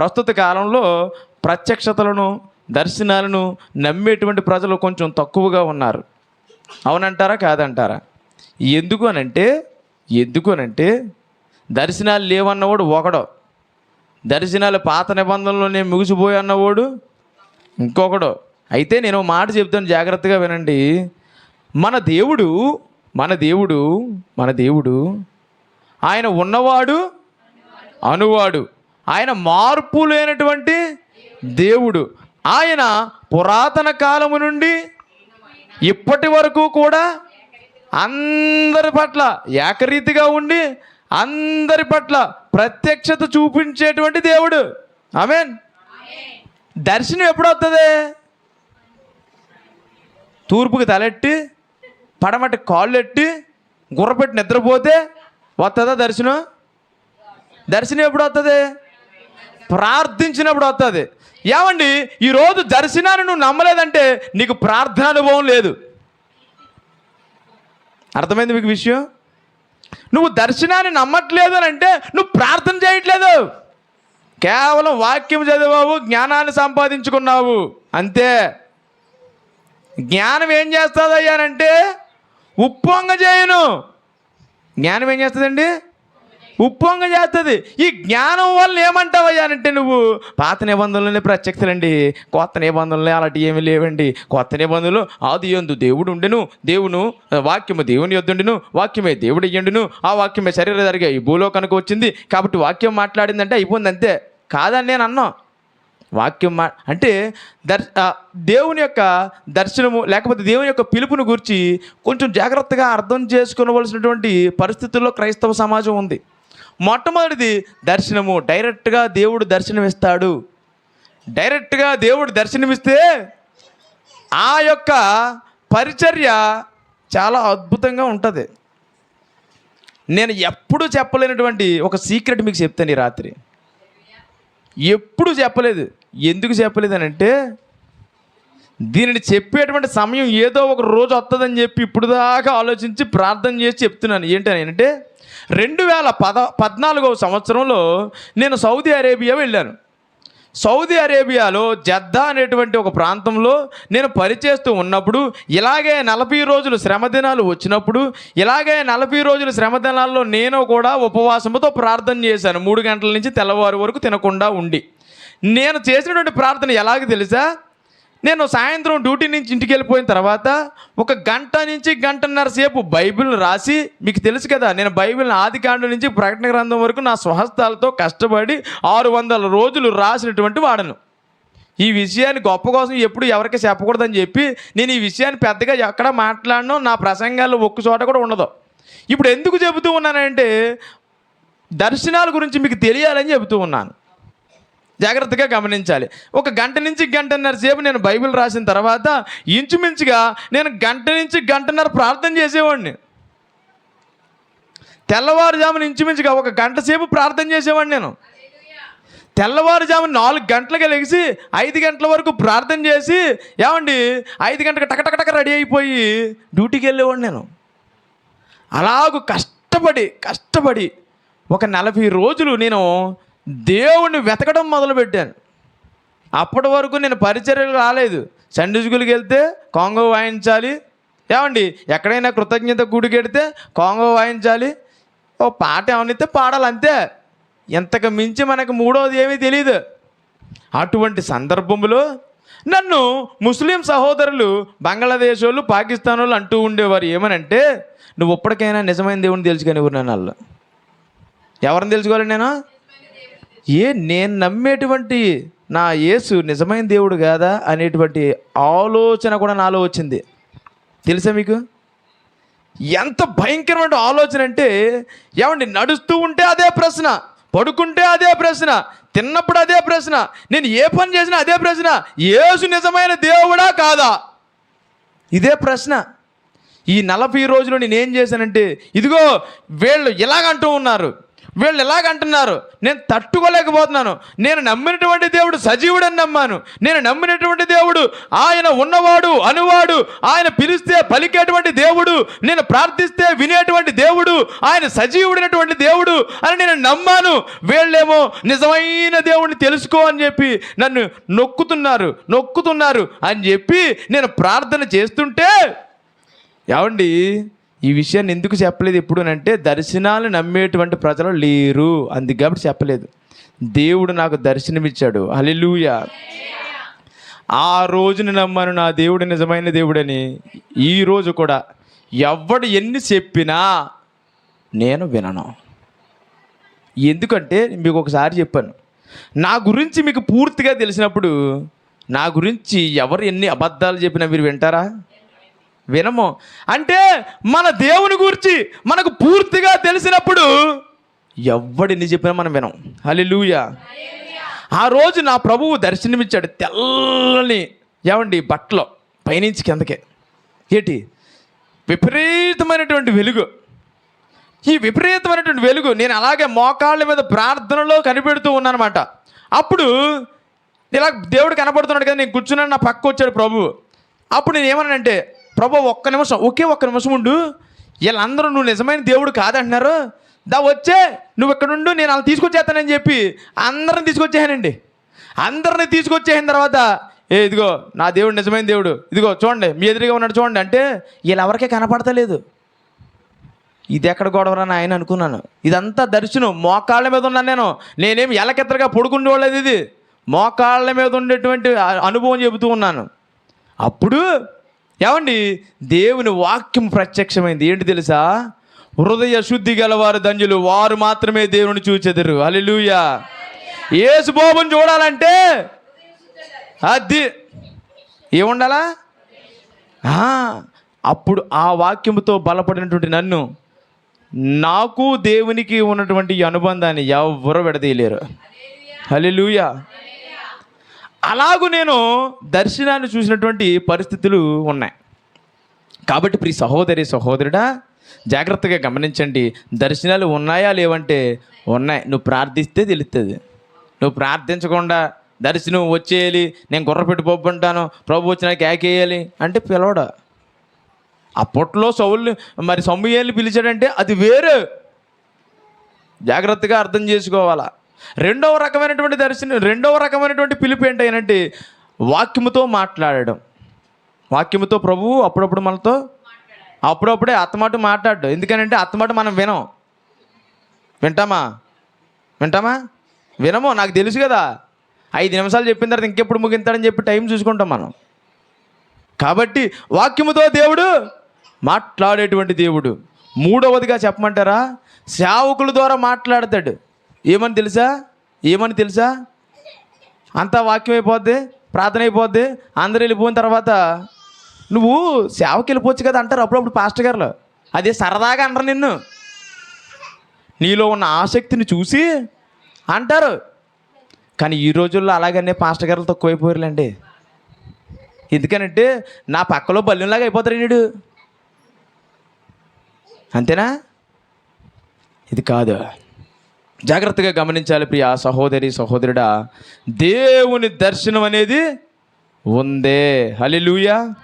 ప్రస్తుత కాలంలో ప్రత్యక్షతలను దర్శనాలను నమ్మేటువంటి ప్రజలు కొంచెం తక్కువగా ఉన్నారు. అవునంటారా? కాదంటారా? ఎందుకు అనంటే ఎందుకు అనంటే దర్శనాలు లేవన్నవాడు ఒకడో. దర్శనాలు పాత నిబంధనలోనే ముగిసిపోయి అన్నవాడు ఇంకొకడు. అయితే నేను మాట చెప్తాను జాగ్రత్తగా వినండి. మన దేవుడు మన దేవుడు మన దేవుడు ఆయన ఉన్నవాడు అనువాడు. ఆయన మార్పు లేనటువంటి దేవుడు. ఆయన పురాతన కాలము నుండి ఇప్పటి వరకు కూడా అందరి పట్ల ఏకరీతిగా ఉండి అందరి పట్ల ప్రత్యక్షత చూపించేటువంటి దేవుడు. ఆమెన్ దర్శనం ఎప్పుడు వస్తుంది తూర్పుకి తలెట్టి పడమటి కాళ్ళు ఎట్టి గుర్రపెట్టి నిద్రపోతే వస్తుందా దర్శనం? దర్శనం ఎప్పుడు వస్తుంది ప్రార్థించినప్పుడు వస్తుంది ఏమండి? ఈరోజు దర్శనాన్ని నువ్వు నమ్మలేదంటే నీకు ప్రార్థన అనుభవం లేదు. అర్థమైంది మీకు విషయం? నువ్వు దర్శనాన్ని నమ్మట్లేదు అని అంటే నువ్వు ప్రార్థన చేయట్లేదు. కేవలం వాక్యం చదివావు జ్ఞానాన్ని సంపాదించుకున్నావు. అంతే. జ్ఞానం ఏం చేస్తుందయ్యానంటే ఉప్పొంగ చేయను. జ్ఞానం ఏం చేస్తుందండి? ఉప్పొంగ చేస్తుంది. ఈ జ్ఞానం వల్ల ఏమంటావయ్యానంటే నువ్వు పాత నిబంధనలోనే ప్రత్యక్షలండి. కొత్త నిబంధనలు అలాంటివి ఏమీ లేవండి. కొత్త నిబంధనలు ఆది ఎందు దేవుడు ఉండెను దేవును వాక్యము దేవుని యొద్దుండును వాక్యమే దేవుడు ఇయ్యండును ఆ వాక్యమే శరీర జరిగే ఈ భూలోకానికి వచ్చింది. కాబట్టి వాక్యం మాట్లాడిందంటే అయిపోయింది అంతే. కాదని నేను అన్నా. వాక్యం మా అంటే దర్ దేవుని యొక్క దర్శనము లేకపోతే దేవుని యొక్క పిలుపును గురించి కొంచెం జాగ్రత్తగా అర్థం చేసుకోవలసినటువంటి పరిస్థితుల్లో క్రైస్తవ సమాజం ఉంది. మొట్టమొదటిది దర్శనము. డైరెక్ట్గా దేవుడు దర్శనమిస్తాడు. డైరెక్ట్గా దేవుడు దర్శనమిస్తే ఆ యొక్క పరిచర్య చాలా అద్భుతంగా ఉంటుంది. నేను ఎప్పుడూ చెప్పలేనటువంటి ఒక సీక్రెట్ మీకు చెప్తాను ఈ రాత్రి. ఎప్పుడు చెప్పలేదు. ఎందుకు చెప్పలేదు అని అంటే దీనిని చెప్పేటువంటి సమయం ఏదో ఒక రోజు వస్తుందని చెప్పి ఇప్పుడు దాకా ఆలోచించి ప్రార్థన చేసి చెప్తున్నాను. ఏంటంటే అంటే రెండు వేల పద పద్నాలుగవ సంవత్సరంలో నేను సౌదీ అరేబియా వెళ్ళాను. సౌదీ అరేబియాలో జద్దా అనేటువంటి ఒక ప్రాంతంలో నేను పరిచేస్తూ ఉన్నప్పుడు ఇలాగే నలభై రోజులు శ్రమదినాలు వచ్చినప్పుడు ఇలాగే నలభై రోజులు శ్రమదినాల్లో నేను కూడా ఉపవాసముతో ప్రార్థన చేశాను. మూడు గంటల నుంచి తెల్లవారు వరకు తినకుండా ఉండి. నేను చేసినటువంటి ప్రార్థన ఎలాగ తెలుసా? నేను సాయంత్రం డ్యూటీ నుంచి ఇంటికి వెళ్ళిపోయిన తర్వాత ఒక గంట నుంచి గంటన్నర సేపు బైబిల్ని రాసి మీకు తెలుసు కదా నేను బైబిల్ని ఆది కాండం నుంచి ప్రకటన గ్రంథం వరకు నా స్వహస్తాలతో కష్టపడి ఆరు వందల రోజులు రాసినటువంటి వాడను. ఈ విషయాన్ని గొప్ప కోసం ఎప్పుడు ఎవరికి చెప్పకూడదని చెప్పి నేను ఈ విషయాన్ని పెద్దగా ఎక్కడ మాట్లాడను నా ప్రసంగాల్లో ఒక్క చోట కూడా ఉండదు. ఇప్పుడు ఎందుకు చెబుతూ ఉన్నానంటే దర్శనాల గురించి మీకు తెలియాలని చెబుతూ ఉన్నాను. జాగ్రత్తగా గమనించాలి. ఒక గంట నుంచి గంటన్నర సేపు నేను బైబిల్ రాసిన తర్వాత ఇంచుమించుగా నేను గంట నుంచి గంటన్నర ప్రార్థన చేసేవాడిని. తెల్లవారుజామున ఇంచుమించుగా ఒక గంట సేపు ప్రార్థన చేసేవాడిని నేను. తెల్లవారుజామున నాలుగు గంటలుగా లెగిసి ఐదు గంటల వరకు ప్రార్థన చేసి ఏమండి? ఐదు గంటలకు టకటకటక రెడీ అయిపోయి డ్యూటీకి వెళ్ళేవాడిని నేను. అలాగూ కష్టపడి కష్టపడి ఒక నలభై రోజులు నేను దేవుణ్ణి వెతకడం మొదలుపెట్టాను. అప్పటి వరకు నేను పరిచర్యలు రాలేదు సండే స్కూల్కి వెళ్తే కాంగో వాయించాలి. ఏమండి? ఎక్కడైనా కృతజ్ఞత గుడికి వెడితే కాంగో వాయించాలి. ఓ పాట ఏమనితే పాడాలి అంతే. ఇంతకు మించి మనకు మూడవది ఏమీ తెలియదు అటువంటి సందర్భంలో నన్ను ముస్లిం సహోదరులు బంగ్లాదేశ్ వాళ్ళు పాకిస్తాన్ వాళ్ళు అంటూ ఉండేవారు ఏమనంటే నువ్వు ఇప్పటికైనా నిజమైన దేవుని తెలుసుకొని నన్ను వాళ్ళు ఎవరిని తెలుసుకోవాలి నేను? ఏ నేను నమ్మేటువంటి నా యేసు నిజమైన దేవుడు కాదా అనేటువంటి ఆలోచన కూడా నాలో వచ్చింది. తెలుసా మీకు? ఎంత భయంకరమైన ఆలోచన అంటే ఏమండి నడుస్తూ ఉంటే అదే ప్రశ్న పడుకుంటే అదే ప్రశ్న తిన్నప్పుడు అదే ప్రశ్న నేను ఏ పని చేసినా అదే ప్రశ్న యేసు నిజమైన దేవుడా కాదా? ఇదే ప్రశ్న. ఈ నలభై రోజులు నేనేం చేశానంటే ఇదిగో వీళ్ళు ఇలాగంటూ ఉన్నారు. వీళ్ళు ఎలాగంటున్నారు? నేను తట్టుకోలేకపోతున్నాను. నేను నమ్మినటువంటి దేవుడు సజీవుడని నమ్మాను. నేను నమ్మినటువంటి దేవుడు ఆయన ఉన్నవాడు అనువాడు ఆయన పిలిస్తే పలికేటువంటి దేవుడు నేను ప్రార్థిస్తే వినేటువంటి దేవుడు ఆయన సజీవుడైనటువంటి దేవుడు అని నేను నమ్మాను. వీళ్ళేమో నిజమైన దేవుడిని తెలుసుకో అని చెప్పి నన్ను నొక్కుతున్నారు నొక్కుతున్నారు అని చెప్పి నేను ప్రార్థన చేస్తుంటే ఏమండి? ఈ విషయాన్ని ఎందుకు చెప్పలేదు ఎప్పుడు అంటే దర్శనాలు నమ్మేటువంటి ప్రజలు లేరు. అందుకు కాబట్టి చెప్పలేదు. దేవుడు నాకు దర్శనమిచ్చాడు. హలిలూయ ఆ రోజుని నమ్మాను నా దేవుడు నిజమైన దేవుడని. ఈ రోజు కూడా ఎవడు ఎన్ని చెప్పినా నేను వినను. ఎందుకంటే మీకు ఒకసారి చెప్పాను. నా గురించి మీకు పూర్తిగా తెలిసినప్పుడు నా గురించి ఎవరు ఎన్ని అబద్ధాలు చెప్పినా మీరు వింటారా? వినము. అంటే మన దేవుని గురించి మనకు పూర్తిగా తెలిసినప్పుడు ఎవడిని చెప్పినా మనం వినం. హలిలూయ ఆ రోజు నా ప్రభువు దర్శనమిచ్చాడు తెల్లని ఏమండి బట్టలు పైనుంచి కిందకే. ఏంటి? విపరీతమైనటువంటి వెలుగు. ఈ విపరీతమైనటువంటి వెలుగు నేను అలాగే మోకాళ్ళ మీద ప్రార్థనలో కనిపెడుతూ ఉన్నానమాట. అప్పుడు ఇలా దేవుడు కనపడుతున్నాడు కదా నేను కూర్చున్నాను నా పక్క వచ్చాడు ప్రభు అప్పుడు నేను ఏమన్నానంటే ప్రభు ఒక్క నిమిషం ఒకే ఒక్క నిమిషం ఉండు. వీళ్ళందరూ నువ్వు నిజమైన దేవుడు కాదంటున్నారు. దా వచ్చే నువ్వు ఇక్కడ ఉండు నేను అలా తీసుకొచ్చేస్తానని చెప్పి అందరిని తీసుకొచ్చేసానండి. అందరిని తీసుకొచ్చేసిన తర్వాత ఏ ఇదిగో నా దేవుడు నిజమైన దేవుడు. ఇదిగో చూడండి మీ ఎదురుగా ఉన్నాడు చూడండి అంటే వీళ్ళెవరికీ కనపడతలేదు. ఇది ఎక్కడ గొడవరా ఆయన అనుకున్నాను. ఇదంతా దర్శనం. మోకాళ్ళ మీద ఉన్నాను నేను. నేనేం ఎలకెత్తరగా పడుకుండేవాళ్ళది ఇది. మోకాళ్ళ మీద ఉండేటువంటి అనుభవం చెబుతూ ఉన్నాను. అప్పుడు ఏమండి? దేవుని వాక్యం ప్రత్యక్షమైంది. ఏంటి తెలుసా? హృదయ శుద్ధి గలవారు ధన్యులు. వారు మాత్రమే దేవుని చూచెదరు. అలెలుయా ఏసు బాబుని చూడాలంటే అది ఏముండాలా? అప్పుడు ఆ వాక్యంతో బలపడినటువంటి నన్ను నాకు దేవునికి ఉన్నటువంటి అనుబంధాన్ని ఎవరు విడదీయలేరు. హల్లెలూయా. అలాగూ నేను దర్శనాన్ని చూసినటువంటి పరిస్థితులు ఉన్నాయి. కాబట్టి ప్రి సహోదరి సహోదరుడా జాగ్రత్తగా గమనించండి. దర్శనాలు ఉన్నాయా లేవంటే ఉన్నాయి. నువ్వు ప్రార్థిస్తే తెలుస్తుంది నువ్వు ప్రార్థించకుండా దర్శనం వచ్చేయాలి నేను గుర్ర పొబ్బుంటాను ప్రభు వచ్చిన కేకేయాలి అంటే పిలవడ? అప్పట్లో సౌల్ని మరి సొమ్మయ్యని పిలిచాడంటే అది వేరే. జాగ్రత్తగా అర్థం చేసుకోవాలా? రెండవ రకమైనటువంటి దర్శనం రెండవ రకమైనటువంటి పిలుపు ఏంటంటే వాక్యముతో మాట్లాడడం. వాక్యముతో ప్రభువు అప్పుడప్పుడు మనతో అప్పుడప్పుడే అత్తమాట మాట్లాడు ఎందుకనంటే అత్తమాట మనం వినం. వింటామా? వింటామా? వినము నాకు తెలుసు కదా. ఐదు నిమిషాలు చెప్పిన తర్వాత ఇంకెప్పుడు ముగింతాడని చెప్పి టైం చూసుకుంటాం మనం. కాబట్టి వాక్యముతో దేవుడు మాట్లాడేటువంటి దేవుడు. మూడవదిగా చెప్పమంటారా? సేవకుల ద్వారా మాట్లాడతాడు. ఏమని తెలుసా? ఏమని తెలుసా? అంతా వాక్యం అయిపోద్ది ప్రార్థన అయిపోద్ది అందరు వెళ్ళిపోయిన తర్వాత నువ్వు సేవకి వెళ్ళిపోవచ్చు కదా అంటారు అప్పుడప్పుడు పాస్టర్ గారు. అదే సరదాగా అంటారు నిన్ను. నీలో ఉన్న ఆసక్తిని చూసి అంటారు. కానీ ఈ రోజుల్లో అలాగనే పాస్టర్ గారులు తక్కువైపోయారులేండి. ఎందుకనంటే నా పక్కలో బల్యంలాగా అయిపోతారు నీడు అంతేనా? ఇది కాదు. జాగ్రత్తగా గమనించాలి ప్రియ సహోదరి సహోదరుడా. దేవుని దర్శనం అనేది ఉందే. హల్లెలూయా.